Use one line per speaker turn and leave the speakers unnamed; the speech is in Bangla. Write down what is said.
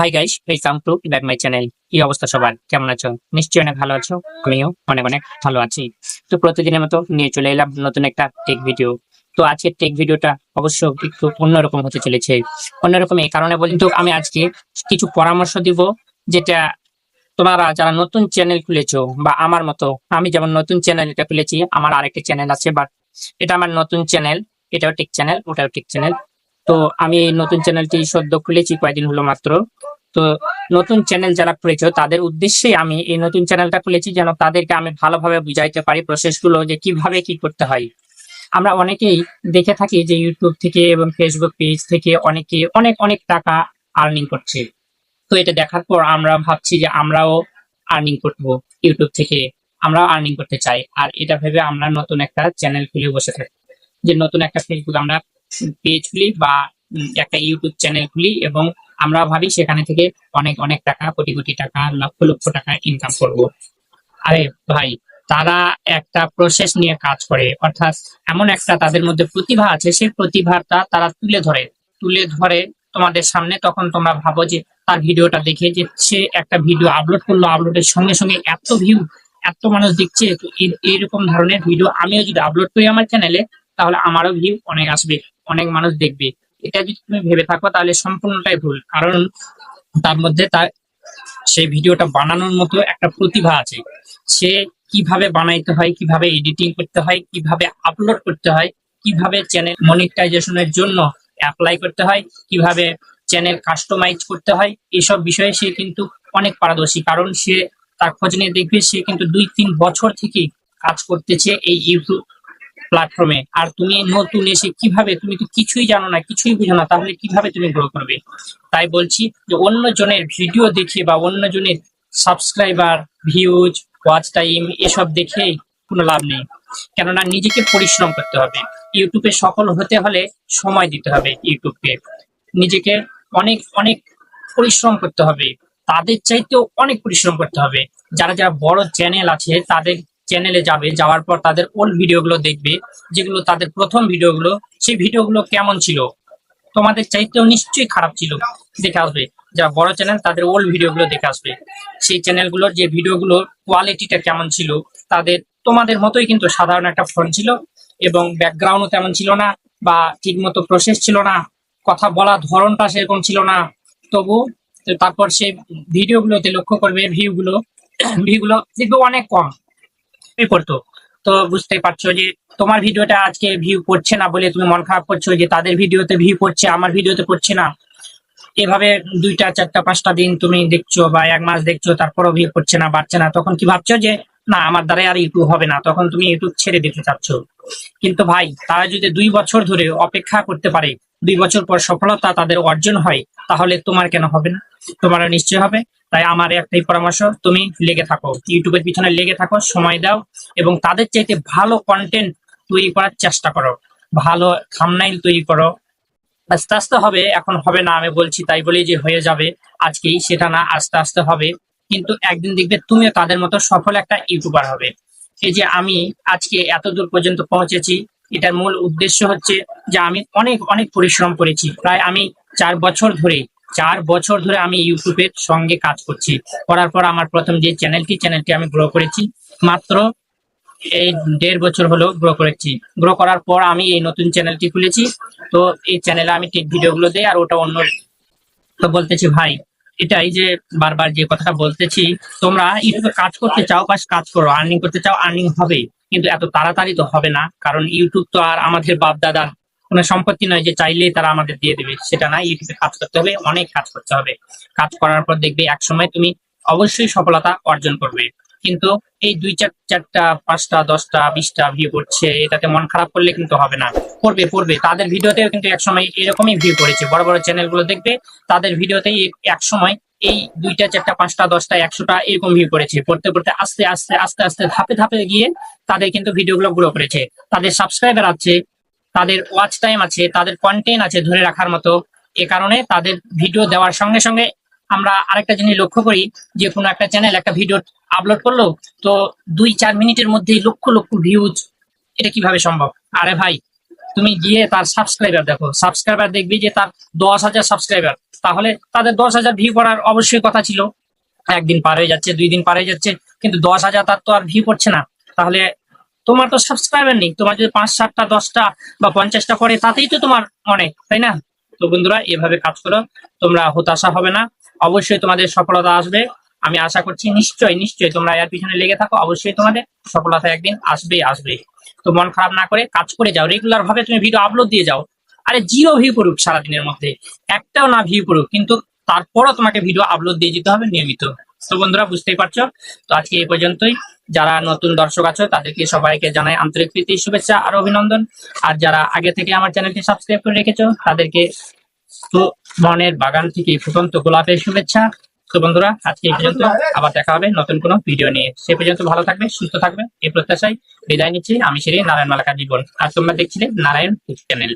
Hi guys welcome to back my channel কি অবস্থা সবার? কেমন আছো? নিশ্চয়ই অনেক ভালো আছো। আমিও অনেক অনেক ভালো আছি। তো প্রতিদিনের মতো নিয়ে চলে এলাম নতুন একটা টেক ভিডিও তো আজকের টেক ভিডিওটা অবশ্য একটু অন্যরকম হতে চলেছে। অন্যরকম এই কারণে বলি তো, আমি আজকে কিছু পরামর্শ দিব, যেটা তোমরা যারা নতুন চ্যানেল খুলেছো বা আমার মতো, আমি যেমন নতুন চ্যানেল এটা খুলেছি, আমার আরেকটা চ্যানেল আছে বাট এটা আমার নতুন চ্যানেল এটাও টেক চ্যানেল ওটাও টেক চ্যানেল তো আমি এই নতুন চ্যানেলটি সদ্য খুলেছি, কয়েকদিন হলো মাত্র। তো নতুন চ্যানেল যারা খুলেছো, তাদের উদ্দেশ্যে আমি এই নতুন চ্যানেলটা খুলেছি যেন তাদেরকে আমি ভালোভাবে বুঝাইতে পারি প্রসেসগুলো যে কীভাবে কি করতে হয়। আমরা অনেকেই দেখে থাকি যে ইউটিউব থেকে এবং ফেসবুক পেজ থেকে অনেকে অনেক অনেক টাকা আর্নিং করছে। তো এটা দেখার পর আমরা ভাবছি যে আমরাও আর্নিং করব ইউটিউব থেকে, আমরাও আর্নিং করতে চাই। আর এটা ভেবে আমরা নতুন একটা চ্যানেল খুলে বসে থাকি। যে নতুন একটা ফেসবুক আমরা পেজ খুলি বা একটা ইউটিউব চ্যানেল খুলি এবং আমরা ভাবি সেখানে থেকে অনেক অনেক টাকা, কোটি কোটি টাকা, লক্ষ লক্ষ টাকা ইনকাম করব। আরে ভাই, তারা একটা প্রসেস নিয়ে কাজ করে। অর্থাৎ এমন একটা তাদের মধ্যে প্রতিভা আছে, সেই প্রতিভাটা তারা তুলে ধরে। তুলে ধরে তোমাদের সামনে, তখন তোমরা ভাবো যে তার ভিডিওটা দেখে যে সে একটা ভিডিও আপলোড করল আপলোডের সঙ্গে সঙ্গে এত ভিউ এত মানুষ দেখছে এইরকম ধরনের ভিডিও আমিও যদি আপলোড করি আমার চ্যানেলে তাহলে আমারও ভিউ অনেক আসবে, অনেক মানুষ দেখবে। এটা যদি তুমি ভেবে থাকো, তাহলে সম্পূর্ণটাই ভুল। কারণ তার মধ্যে তার সেই ভিডিওটা বানানোর মতো একটা প্রতিভা আছে। সে কীভাবে বানাইতে হয়, কীভাবে এডিটিং করতে হয়, কীভাবে আপলোড করতে হয়, কীভাবে চ্যানেল মনিটাইজেশনের জন্য অ্যাপ্লাই করতে হয়, কীভাবে চ্যানেল কাস্টমাইজ করতে হয়, এসব বিষয়ে সে কিন্তু অনেক পারদর্শী। কারণ সে তার খোঁজ নিয়ে দেখবে সে কিন্তু দুই তিন বছর থেকে কাজ করতেছে এই ইউটিউব প্ল্যাটফর্মে আর তুমি নতুন এসে কীভাবে, তুমি তো কিছুই জানো না, কিছুই বুঝো না, তাহলে কীভাবে তুমি গ্রো করবে? তাই বলছি যে অন্য জনের ভিডিও দেখে বা অন্য জনের সাবস্ক্রাইবার ভিউজ ওয়াচ টাইম এসব দেখে কোনো লাভ নেই। কেননা নিজেকে পরিশ্রম করতে হবে। ইউটিউবে সফল হতে হলে সময় দিতে হবে ইউটিউবকে। নিজেকে অনেক অনেক পরিশ্রম করতে হবে। তাদের চাইতেও অনেক পরিশ্রম করতে হবে। যারা যারা বড় চ্যানেল আছে, তাদের চ্যানেলে যাবে, যাওয়ার পর তাদের ওল্ড ভিডিওগুলো দেখবে, যেগুলো তাদের প্রথম ভিডিওগুলো সেই ভিডিওগুলো কেমন ছিল? তোমাদের চাইতেও নিশ্চয়ই খারাপ ছিল, দেখে আসবে। যারা বড় চ্যানেল তাদের ওল্ড ভিডিওগুলো দেখে আসবে। সেই চ্যানেলগুলোর যে ভিডিওগুলোর কোয়ালিটিটা কেমন ছিল, তাদের, তোমাদের মতোই কিন্তু সাধারণ একটা ফোন ছিল এবং ব্যাকগ্রাউন্ডও তেমন ছিল না বা ঠিক মতো প্রসেস ছিল না, কথা বলা ধরনটা সেরকম ছিল না। তবু, তারপর সে ভিডিওগুলোতে লক্ষ্য করবে ভিউগুলো ভিউগুলো দেখবে অনেক কম। এ করতো। তো বুঝতে পারছ যে তোমার ভিডিওটা আজকে ভিউ পড়ছে না বলে তুমি মন খারাপ করছ যে তাদের ভিডিওতে ভিউ পড়ছে আমার ভিডিওতে পড়ছে না। এভাবে দুইটা, চারটা, পাঁচটা দিন তুমি দেখছ বা এক মাস দেখছ, তারপরও ভিউ পড়ছে না, বাড়ছে না। তখন কি ভাবছ যে, না, আমার দ্বারাই আর ইউটিউব হবে না। তখন তুমি ইউটিউব ছেড়ে দিতে চাচ্ছ। কিন্তু ভাই, তারা যদি দুই বছর ধরে অপেক্ষা করতে পারে দুই বছর পর সফলতা তাদের অর্জন হয়, তাহলে তোমার কেন হবে না? তোমারও নিশ্চয় হবে। তাই আমার একটাই পরামর্শ, তুমি লেগে থাকো। ইউটিউবের পিছনে লেগে থাকো, সময় দাও এবং তাদের চাইতে ভালো কন্টেন্ট তৈরি করার চেষ্টা করো। ভালো থামনাইল তৈরি করো। আস্তে আস্তে হবে, এখন হবে না, আমি বলছি তাই বলেই যে হয়ে যাবে। আজকেই সেটা না, আস্তে আস্তে হবে। কিন্তু একদিন দেখবে তুমিও তাদের মতো সফল একটা ইউটিউবার হবে। এই যে আমি আজকে এত দূর পর্যন্ত পৌঁছেছি এটার মূল উদ্দেশ্য হচ্ছে যে আমি অনেক অনেক পরিশ্রম করেছি। প্রায় আমি চার বছর ধরে, চার বছর ধরে আমি ইউটিউবের সঙ্গে কাজ করছি। করার পর আমার প্রথম যে চ্যানেলটি চ্যানেলটি আমি গ্রো করেছি, মাত্র এই দেড় বছর হলো গ্রো করেছি। গ্রো করার পর আমি এই নতুন চ্যানেলটি খুলেছি। তো এই চ্যানেলে আমি ঠিক ভিডিওগুলো দেই আর ওটা অন্য তো বলতেছি, ভাই, এটাই যে বারবার যে কথাটা বলতেছি, তোমরা ইউটিউবে কাজ করতে চাও, বাস কাজ করো। আর্নিং করতে চাও আর্নিং হবে। কিন্তু এত তাড়াতাড়ি তো হবে না, কারণ ইউটিউব তো আর আমাদের বাপ দাদা কোনো সম্পত্তি নয় যে চাইলেই তারা আমাদের দিয়ে দেবে। সেটা না ইউটিউবে কাজ করতে হবে অনেক কাজ করতে হবে। কাজ করার পর দেখবে এক সময় তুমি অবশ্যই সফলতা অর্জন করবে। কিন্তু এই দুই চার, চারটা, পাঁচটা, দশটা, বিশটা ভিউ করছে, এটাতে মন খারাপ করলে কিন্তু হবে না। পড়বে পড়বে তাদের ভিডিওতেও কিন্তু এক সময় এরকমই ভিউ করেছে। বড় বড় চ্যানেলগুলো দেখবে, তাদের ভিডিওতেই এক সময় এই দুইটা, চারটা, পাঁচটা, দশটা, একশোটা এরকম ভিউ করেছে। পড়তে পড়তে আস্তে আস্তে আস্তে আস্তে ধাপে ধাপে গিয়ে তাদের কিন্তু ভিডিওগুলো গ্রো করেছে। তাদের সাবস্ক্রাইবার আছে, তাদের ওয়াচ টাইম আছে, তাদের কন্টেন্ট আছে ধরে রাখার মতো। এ কারণে তাদের ভিডিও দেওয়ার সঙ্গে সঙ্গে আমরা আরেকটা জিনিস লক্ষ্য করি যে, কোনো একটা চ্যানেল একটা ভিডিও আপলোড করল, তো দুই, চার মিনিটের মধ্যেই লক্ষ লক্ষ ভিউজ এটা কীভাবে সম্ভব? আরে ভাই তুমি গিয়ে তার সাবস্ক্রাইবার দেখো। সাবস্ক্রাইবার দেখবি যে তার দশ হাজার সাবস্ক্রাইবার তাহলে তাদের দশ হাজার ভিউ করার অবশ্যই কথা ছিল। একদিন পার হয়ে যাচ্ছে, দুই দিন পার হয়ে যাচ্ছে, কিন্তু দশ হাজার তার তো আর ভিউ পড়ছে না। তাহলে তোমার তো সাবস্ক্রাইবার নেই। তোমার যদি পাঁচ, সাতটা, দশটা বা পঞ্চাশটা করে, তাতেই তো তোমার অনেক, তাই না? তো বন্ধুরা, এভাবে কাজ করো। তোমরা হতাশা হবে না। অবশ্যই তোমাদের সফলতা আসবে। আমি আশা করছি নিশ্চয় নিশ্চয়ই তোমরা এর পিছনে লেগে থাকো, অবশ্যই তোমাদের সফলতা একদিন আসবেই আসবে তো মন খারাপ না করে কাজ করে যাও রেগুলার ভাবে তুমি ভিডিও আপলোড দিয়ে যাও। আরে জিরো ভিউ পড়ুক সারাদিনের মধ্যে, একটাও না ভিউ পড়ুক, কিন্তু তারপরও তোমাকে ভিডিও আপলোড দিয়ে যেতে হবে নিয়মিত। তো বন্ধুরা, বুঝতেই পারছ? তো আজকে এই পর্যন্তই। যারা নতুন দর্শক আছো, তাদেরকে সবাইকে জানাই আন্তরিক প্রীতি, শুভেচ্ছা আর অভিনন্দন। আর যারা আগে থেকে আমার চ্যানেলটি সাবস্ক্রাইব করে রেখেছো, তাদেরকে তো মনের বাগান থেকে ফুটন্ত গোলাপের শুভেচ্ছা। তো বন্ধুরা, আজকে এই পর্যন্ত। আবার দেখা হবে নতুন কোনো ভিডিও নিয়ে। সে পর্যন্ত ভালো থাকবে, সুস্থ থাকবে। এই প্রত্যাশায় বিদায় নিচ্ছি। আমি সেরে নারায়ণ মালাকার জীবন। আর তোমরা দেখছিলে নারায়ণ চ্যানেল